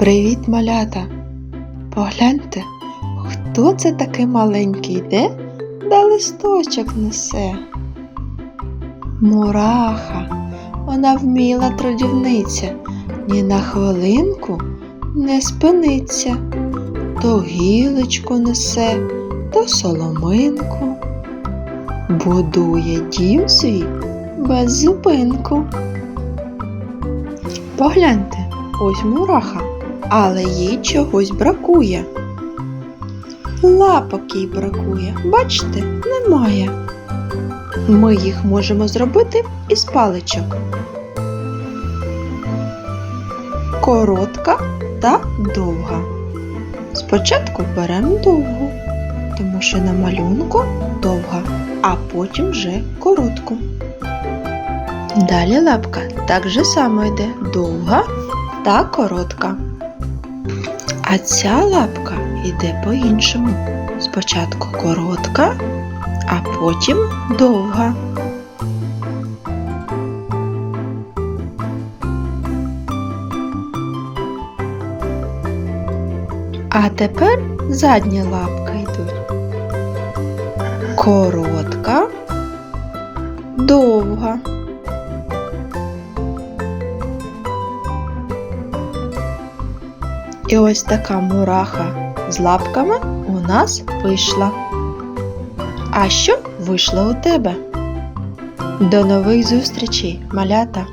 Привіт, малята! Погляньте, хто це такий маленький йде да листочок несе? Мураха, вона вміла трудівниця, ні на хвилинку не спиниться, то гілочку несе, то соломинку, будує дім свій без зупинку. Погляньте, ось мураха, але їй чогось бракує. Лапок їй бракує, бачите, немає. Ми їх можемо зробити із паличок. Коротка та довга. Спочатку беремо довгу, тому що на малюнку довга, а потім вже коротку. Далі лапка так же само йде довга та коротка. А ця лапка йде по-іншому. Спочатку коротка, а потім довга. А тепер задні лапки йдуть. Коротка, довга. І ось така мураха з лапками у нас вийшла. А що вийшло у тебе? До нових зустрічей, малята!